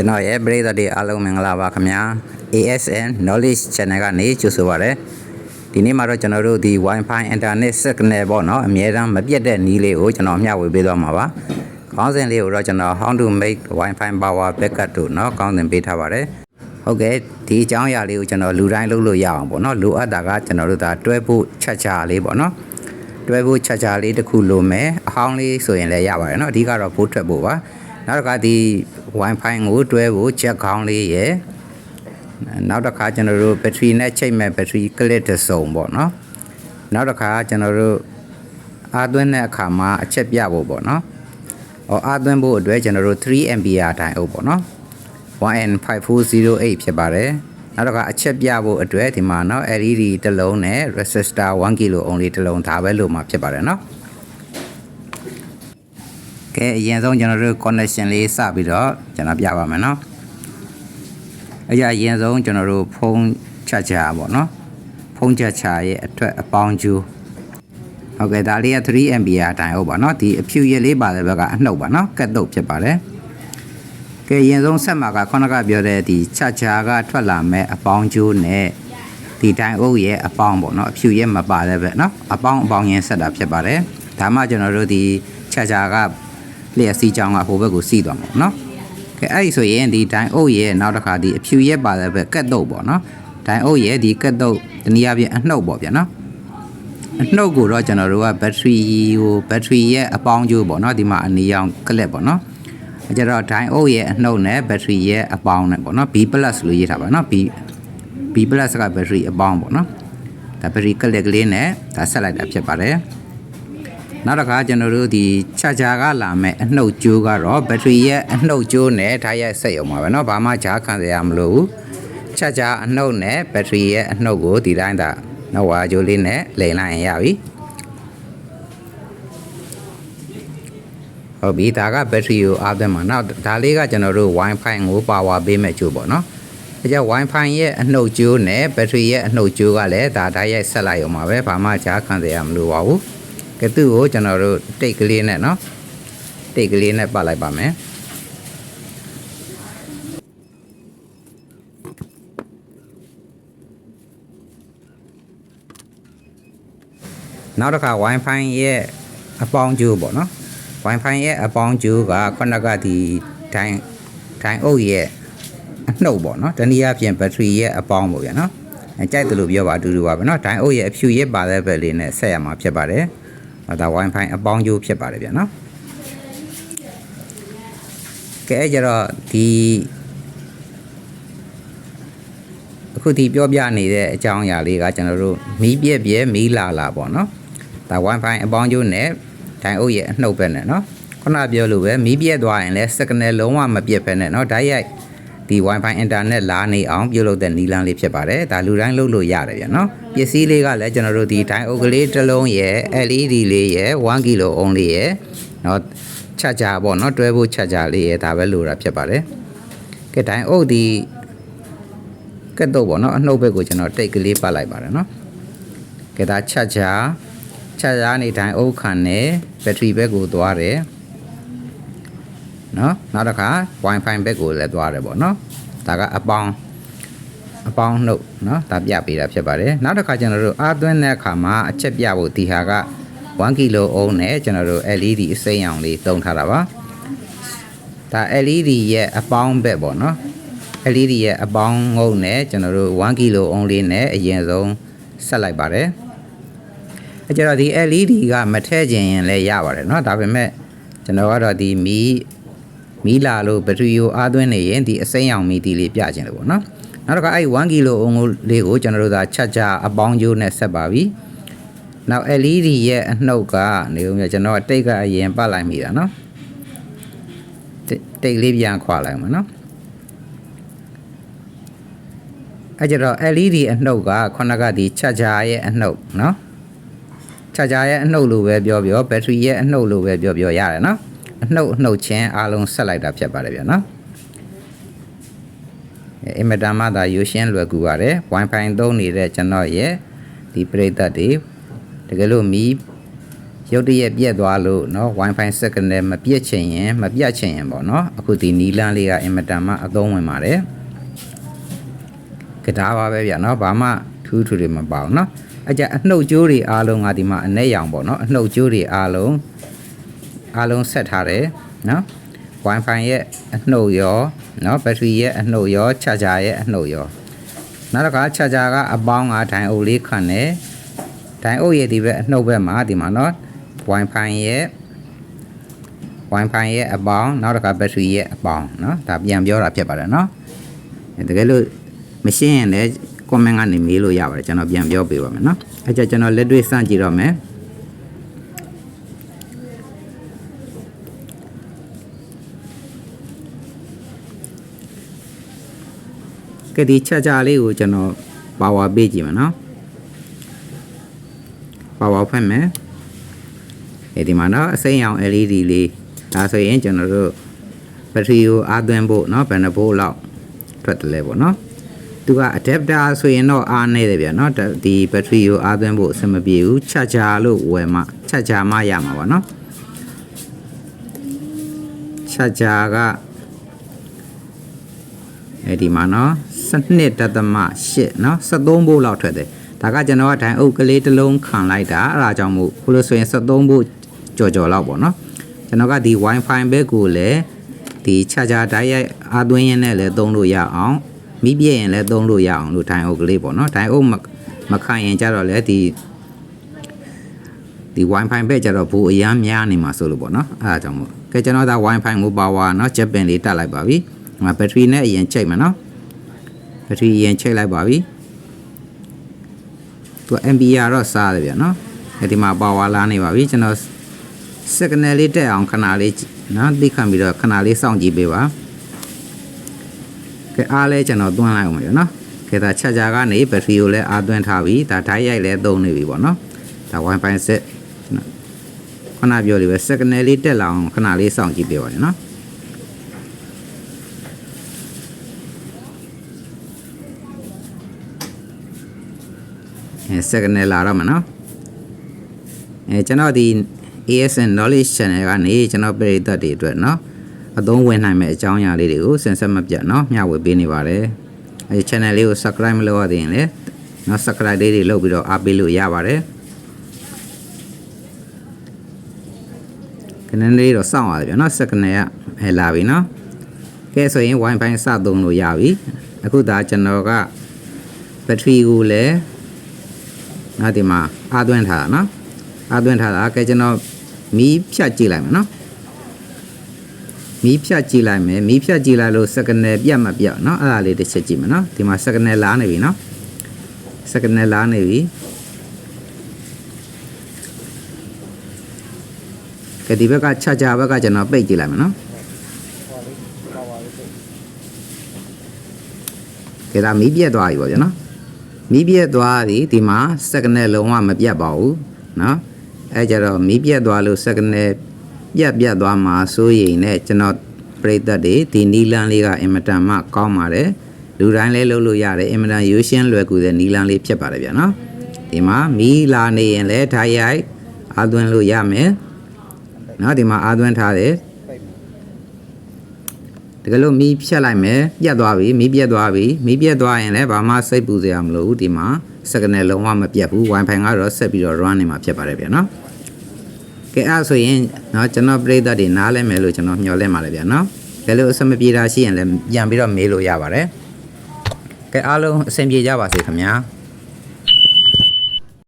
ကျွန်တော်ရဲ့ပရိသတ်တွေအားလုံးမင်္ဂလာပါခင်ဗျာ ASN Knowledge Channel ကနေကြိုဆိုပါရစေဒီနေ့မှာတော့ကျွန်တော်တို့ဒီ Wi-Fi Internet Signal ပေါ့နော်အမြဲတမ်းမပြတ်တဲ့နည်းလေးကိုကျွန်တော်မျှဝေပေးသွားမှာပါခေါင်းစဉ်လေးကိုတော့ကျွန်တော် How to make Wi-Fi power backup တို့နော်ခေါင်းစဉ်ပေးထားပါတယ်ဟုတ်ကဲ့ဒီအကြောင်းအရာလေးကိုကျွန်တော်လူတိုင်းလုပ်လို့ရအောင်ပေါ့နော်လိုအပ်တာကကျွန်တော်တို့ဒါတွဲဖို့ချက်ချာလေးပေါ့နော်တွဲဖို့ချက်ချာလေးတစ်ခုလိုမယ်အဟောင်းလေးဆိုရင်လည်းရပါတယ်နော်အဓိကတော့ဘိုးထွက်ဖို့ပါနောက်တစ်ခါဒီ Wi-Fi ကိုတွဲဖို့ချက်ခေါင်းလေးရယ်နောက်တစ်ခါကျွန်တော်တို့ဘက်ထရီနဲ့ချိတ်မဲ့ဘက်ထရီကလစ်တစ်စုံပေါ့เนาะနောက်တစ်ခါကျွန်တော်တို့အားသွင်းတဲ့အခါမှာအချက်ပြဖို့ပေါ့เนาะဟောအားသွင်းဖို့အတွက်ကျွန်တော်တို့ 3 ampere တိုင်အုပ်ပေါ့เนาะ 1N5408 ဖြစ်ပါတယ်နောက်တစ်ခါအချက်ပြဖို့အတွက်ဒီမှာเนาะ LED တစ်လုံးနဲ့ resistor 1 kilo only တစ်လုံးဒါပဲလို့မှာဖြစ်ပါတယ်เนาะ ကဲအရင်ဆုံးကျွန်တော်တို့ connection လေးစပြီးတော့ကျွန်တော်ပြပါမယ်နော်အရာအရင်ဆုံးကျွန်တော်တို့ဖုန်းချချာပေါ့နော်ဖုန်းချချာရဲ့အထွက်အပေါင်းကျူးဟုတ်ကဲ့ဒါလေးက 3MB အတိုင်းဟုတ်ပါနော်ဒီအဖြူရည်လေးပါတဲ့ဘက်ကအနှုတ်ပါနော်ကတ်တုတ်ဖြစ်ပါတယ်ကဲရင်ဆုံးဆက်မှာကခုနကပြောတဲ့ဒီချချာကထွက်လာမဲ့အပေါင်းကျိုးနဲ့ဒီတိုင်းအုပ်ရဲ့အပေါင်းပေါ့နော်အဖြူရဲ့မပါတဲ့ဘက်နော်အပေါင်းအပေါင်းရင်းဆက်တာဖြစ်ပါတယ်ဒါမှကျွန်တော်တို့ဒီချချာက လျှက်စီးချောင်းကဟိုဘက်ကိုစီးသွားမှာပေါ့နော်ကဲအဲ့ဒီဆိုရင်ဒီတိုင်အုပ်ရဲ့နောက်တစ်ခါဒီအဖြူရဲ့ပါတဲ့ဘက်ကတ်တုပ်ပေါ့နော်တိုင်အုပ်ရဲ့ဒီကတ်တုပ်တနည်းအားဖြင့်အနှုတ်ပေါ့ဗျာနော်အနှုတ်ကိုတော့ကျွန်တော်တို့ကဘက်ထရီဟိုဘက်ထရီရဲ့အပေါင်းကျိုးပေါ့နော်ဒီမှာအနီရောင်ကလစ်ပေါ့နော်အဲကြတော့ဒိုင်အိုရဲ့အနှုတ်နဲ့ဘက်ထရီရဲ့အပေါင်းနဲ့ပေါ့နော် B+ လို့ရေးထားပါနော် B B+ ကဘက်ထရီအပေါင်းပေါ့နော်ဒါဘက်ထရီကလစ်ကလေးနဲ့ဒါဆက်လိုက်တာဖြစ်ပါတယ် နောက်တစ်ခါကျွန်တော်တို့ဒီချာချာကလာမဲ့အနှုတ်ကျိုးကတော့ဘက်ထရီရဲ့အနှုတ်ကျိုးနဲ့ဓာတ်ရိုက်ဆက်ရုံပါပဲเนาะဘာမှကြားခံစရာမလိုဘူးချာချာအနှုတ်နဲ့ဘက်ထရီရဲ့အနှုတ်ကိုဒီတိုင်းဒါနောက်ဝါကျိုးလေးနဲ့လိန်လိုက်ရင်ရပြီဟုတ်ပြီဒါကဘက်ထရီကိုအားသွင်းမှာနောက်ဒါလေးကကျွန်တော်တို့ Wi-Fi ကိုပါဝါပေးမဲ့ကျိုးပေါ့เนาะအဲကြောင့် Wi-Fi ရဲ့အနှုတ်ကျိုးနဲ့ဘက်ထရီရဲ့အနှုတ်ကျိုးကလည်းဒါဓာတ်ရိုက်ဆက်လိုက်ရုံပါပဲဘာမှကြားခံစရာမလိုပါဘူး ကဲသူ့ကိုကျွန်တော်တို့တိတ်ကလေးနဲ့နော်တိတ်ကလေးနဲ့ပတ်လိုက်ပါမယ်နောက်တစ်ခါ Wi-Fi ရဲ့အပေါင်းကျိုးပေါ့နော် Wi-Fi ရဲ့အပေါင်းကျိုးကခုနကဒီထိုင်ထိုင်အုပ်ရဲ့အနှုတ်ပေါ့နော်တနည်းအားဖြင့်ဘက်ထရီရဲ့အပေါင်းပေါ့ဗျာနော်ကြိုက်တယ်လို့ပြောပါအတူတူပါပဲနော်ဒိုင်အုပ်ရဲ့အဖြူရစ်ပါတဲ့ဘက်လေးနဲ့ဆက်ရမှာဖြစ်ပါတယ်။ ဒါ Wi-Fi အပေါင်းကျိုးဖြစ်ပါတယ်ဗျာနော်ကဲကြတော့ဒီအခုဒီပြောပြနေတဲ့အကြောင်းအရာလေးကကျွန်တော်တို့မီးပြက်ပြဲမီးလာလာပေါ့နော်ဒါ Wi-Fi အပေါင်းကျိုးနဲ့တိုင်အုပ်ရဲ့အနှုတ်ပဲနဲ့နော်ခုနပြောလို့ပဲမီးပြက်သွားရင်လည်း signal လုံးဝမပြက်ပဲနဲ့နော်ဓာတ်ရိုက် ဒီ Wi-Fi internet လာနေအောင်ပြုလုပ်တဲ့နီလန်းလေးဖြစ်ပါတယ်ဒါလူတိုင်းလုပ်လို့ရတယ်ဗျာနော်ပစ္စည်းလေးကလည်းကျွန်တော်တို့ဒီဒိုင်အုပ်ကလေးတစ်လုံးရဲ့ LED လေးရဲ့1 kilo အုံးလေးရဲ့နော်ချက်ကြပေါ့နော်တွဲဖို့ချက်ကြလေးရဲ့ဒါပဲလိုတာဖြစ်ပါတယ်ကဲဒိုင်အုပ်ဒီကက်တော့ပေါ့နော်အနှုတ်ဘက်ကိုကျွန်တော်တိတ်ကလေးပတ်လိုက်ပါတယ်နော်ကဲဒါချက်ကြချက်ကြနေဒိုင်အုပ်ခံနဲ့ဘက်ထရီဘက်ကိုသွားတယ် နော်နောက်တစ်ခါ Wi-Fi ဘက်ကိုလည်းသွားတယ်ပေါ့နော်ဒါကအပေါင်းအပေါင်းနှုတ်နော်ဒါပြပေးတာဖြစ်ပါတယ်နောက်တစ်ခါကျွန်တော်တို့အားသွင်းတဲ့အခါမှာအချက်ပြဖို့ဒီဟာက1 kilo ohm နဲ့ကျွန်တော်တို့ LED အစိမ်းရောင်လေးသုံးထားတာပါဒါ LED ရဲ့အပေါင်းဘက်ပေါ့နော် LED ရဲ့အပေါင်းငုံနဲ့ကျွန်တော်တို့1 kilo ohm လေးနဲ့အရင်ဆုံးဆက်လိုက်ပါတယ်အဲကြတော့ဒီ LED ကမထည့်ခြင်းရင်လည်းရပါတယ်เนาะဒါပေမဲ့ကျွန်တော်ကတော့ဒီမီး မီးလာလို့ဘက်ထရီကိုအားသွင်းနေရင်ဒီအစိမ်းအောင်မီးတီလေးပြခြင်းလို့ပေါ့နော်နောက်တစ်ခါအဲ့1ကီလိုအုံကိုလေးကိုကျွန်တော်တို့သာချက်ကြအပေါင်းကျိုးနဲ့ဆက်ပါပြီနောက် LED ရဲ့အနှုတ်ကနေဦးမြကျွန်တော်တိတ်ကအရင်ပတ်လိုက်မိတာနော်တိတ်လေးပြန်ခွာလိုက်မှာနော်အဲ့ကြတော့ LED အနှုတ်ကခုနကဒီချက်ချာရဲ့အနှုတ်နော်ချက်ချာရဲ့အနှုတ်လို့ပဲပြောပြောဘက်ထရီရဲ့အနှုတ်လို့ပဲပြောပြောရတယ်နော် အနှုတ်အနှုတ်ချင်းအားလုံးဆက်လိုက်တာဖြစ်ပါတယ်ဗျာနော်အဲအင်မတန်မှသာယူရှင်းလွယ်ကူပါတယ် Wi-Fi သုံးနေတဲ့ကျွန်တော်ရဲ့ဒီပရိသတ်တွေတကယ်လို့မီး ရုတ်တရက်ပြက်သွားလို့เนาะ Wi-Fi စက္ကနဲ့မပြက်ချင်ရင်မပြတ်ချင်ရင်ပေါ့เนาะအခုဒီနီလန်းလေးကအင်မတန်မှအသုံးဝင်ပါတယ်ကဒါပါပဲဗျာเนาะဘာမှထူးထူးတွေမပါဘူးเนาะအကြအနှုတ်ကြိုးတွေအားလုံးကဒီမှာအ내ရောင်ပေါ့เนาะအနှုတ်ကြိုးတွေအားလုံး အားလုံးဆက်ထားတယ်နော် Wi-Fi ရဲ့အနှုတ်ရောနော်ဘက်ထရီရဲ့အနှုတ်ရော charger ရဲ့အနှုတ်ရောနောက်တစ်ခါ charger ကအပေါင်းကဒိုင်အိုလေးခံတယ်ဒိုင်အိုရဲ့ဒီဘက်အနှုတ်ဘက်မှာဒီမှာနော် Wi-Fi ရဲ့ Wi-Fi ရဲ့အပေါင်းနောက်တစ်ခါဘက်ထရီရဲ့အပေါင်းနော်ဒါပြန်ပြောတာဖြစ်ပါတယ်နော်တကယ်လို့မရှင်းရင်လည်း comment ကနေမေးလို့ရပါတယ်ကျွန်တော်ပြန်ပြောပေးပါမယ်နော်အဲကြကျွန်တော်လက်တွေ့စကြည့်တော့မယ် ကဒီချာချာလေးကိုကျွန်တော်ပါဝါပေးကြည့်မယ်နော်ပါဝါဖွင့်မယ်အဲဒီမှာနော်အစိမ်းရောင် LED လေးဒါဆိုရင်ကျွန်တော်တို့ဘက်ထရီကိုအားသွင်းဖို့နော်ဘယ်နှဘိုးလောက်ထွက်တယ်လဲပေါ့နော်သူက adapter ဆိုရင်တော့အားနေတယ်ဗျာနော်ဒီဘက်ထရီကိုအားသွင်းဖို့အဆင်မပြေဘူးချာချာလို့ဝယ်မှချာချာမှရမှာပေါ့နော်ချာချာက အဲဒီမှာเนาะ12တသမ8เนาะ73ဘိုးလောက်ထွက်တယ်ဒါကကျွန်တော်ကဒိုင်အုပ်ကလေးတစ်လုံးခံလိုက်တာအဲ့ဒါကြောင့်မို့ခုလို့ဆိုရင်73ဘိုးကြော်ကြော်လောက်ပေါ့เนาะကျွန်တော်ကဒီ wifi ဘက်ကိုလည်းဒီ charger ဓာတ်ရိုက်အားသွင်းရင်းနဲ့လည်းသုံးလို့ရအောင်မိပြည့်ရင်လည်းသုံးလို့ရအောင်လို့ဒိုင်အုပ်ကလေးပေါ့เนาะဒိုင်အုပ်မမခံရင်ကြတော့လေဒီဒီ wifi ဘက်ကြတော့ဘူအရမ်းများနေမှာဆိုလို့ပေါ့เนาะအဲ့ဒါကြောင့်မို့ကဲကျွန်တော်ဒါ wifi ကို power เนาะ jet pin လေးတက်လိုက်ပါပြီ ဒီမှာဘက်ထရီနဲ့အရင်ချိန်မှာနော်ဘက်ထရီအရင်ချိန်လိုက်ပါပြီသူ ampere တော့စားတယ်ဗျာနော်အဲဒီမှာ power လာနေပါပြီကျွန်တော် signal လေးတက်အောင်ခဏလေးနော်သိခံပြီးတော့ခဏလေးစောင့်ကြည့်ပေးပါကဲအားလဲကျွန်တော်တွန်းလိုက်အောင်ဗျာနော်ကဲဒါချာချာကနေဘက်ထရီကိုလည်းအားသွင်းထားပြီဒါဓာတ်ရိုက်လည်းသုံးနေပြီပေါ့နော်ဒါ wifi set ခဏပြောလေးပဲ signal လေးတက်လာအောင်ခဏလေးစောင့်ကြည့်ပေးပါရနော် second နဲ့လာတော့မှာနော်အဲကျွန်တော်ဒီ ASN knowledge channel ကနေကျွန်တော်ပြည်သက်တွေအတွက်နော်အသုံးဝင်နိုင်မဲ့အကြောင်းအရာလေးတွေကိုစင်ဆက်မပြတ်နော်မျှဝေပေးနေပါတယ်အဲ channel လေးကို subscribe မလုပ်ရသေးရင်လည်းနော် subscribe လေးတွေလုပ်ပြီးတော့အားပေးလို့ရပါတယ်ခဏလေးတော့စောင့်ရတယ်ဗျနော် second နဲ့ကဟဲလာပြီနော်ကဲဆိုရင် wifi စသုံးလို့ရပြီအခုဒါကျွန်တော်ကဘက်ထရီကိုလည်း နော်ဒီမှာအာသွင်းထားတာနော်အာသွင်းထားတာကဲကျွန်တော်မီးဖြတ်ကြည့်လိုက်မယ်နော်မီးဖြတ်ကြည့်လိုက်မယ်မီးဖြတ်ကြည့်လိုက်လို့စက္ကနယ်ပြတ်မပြတ်နော်အဲ့ဒါလေးတစ်ချက်ကြည့်မယ်နော်ဒီမှာစက္ကနယ်လာနေပြီနော်စက္ကနယ်လာနေပြီကဲဒီဘက်ကချာချာဘက်ကကျွန်တော်ပိတ်ကြည့်လိုက်မယ်နော်ကဲဒါမီးပြတ်သွားပြီပေါ့ဗျာနော် မီးပြက်သွားသည်ဒီမှာစက္ကနဲ့လုံးဝမပြတ်ပါဘူးเนาะအဲကြတော့မီးပြက်သွားလို့စက္ကနဲ့ပြတ်ပြတ်သွားမှာစိုးရိမ်နဲ့ကျွန်တော်ပြိသက်တွေဒီနီလန်းလေးကအင်မတန်မှကောင်းပါတယ်လူတိုင်းလည်းလုပ်လို့ရတယ်အင်မတန်ရိုးရှင်းလွယ်ကူတဲ့နီလန်းလေးဖြစ်ပါတယ်ဗျာနော်ဒီမှာမီးလာနေရင်လည်းဓာတ်ရိုက်အာသွင်းလို့ရမယ်เนาะဒီမှာအာသွင်းထားတယ်တ ကယ်လို့မီးဖြတ်လိုက်မယ်ပြတ်သွားပြီမီးပြတ်သွားပြီမီးပြတ်သွားရင်လည်းဘာမှစိတ်ပူစရာမလိုဘူးဒီမှာစက္ကနယ်လုံးဝမပြတ်ဘူး Wi-Fi ကတော့ဆက်ပြီးတော့ run နေမှာဖြစ်ပါတယ်ဗျာနော်ကဲအဲ့ဆိုရင်เนาะကျွန်တော်ပြိသက်တွေနားလဲမယ်လို့ကျွန်တော်မျှော်လင့်ပါတယ်ဗျာနော်ကဲလို့အဆင်မပြေတာရှိရင်လည်းပြန်ပြီးတော့မေးလို့ရပါတယ်ကဲအားလုံးအဆင်ပြေကြပါစေခင်ဗျာ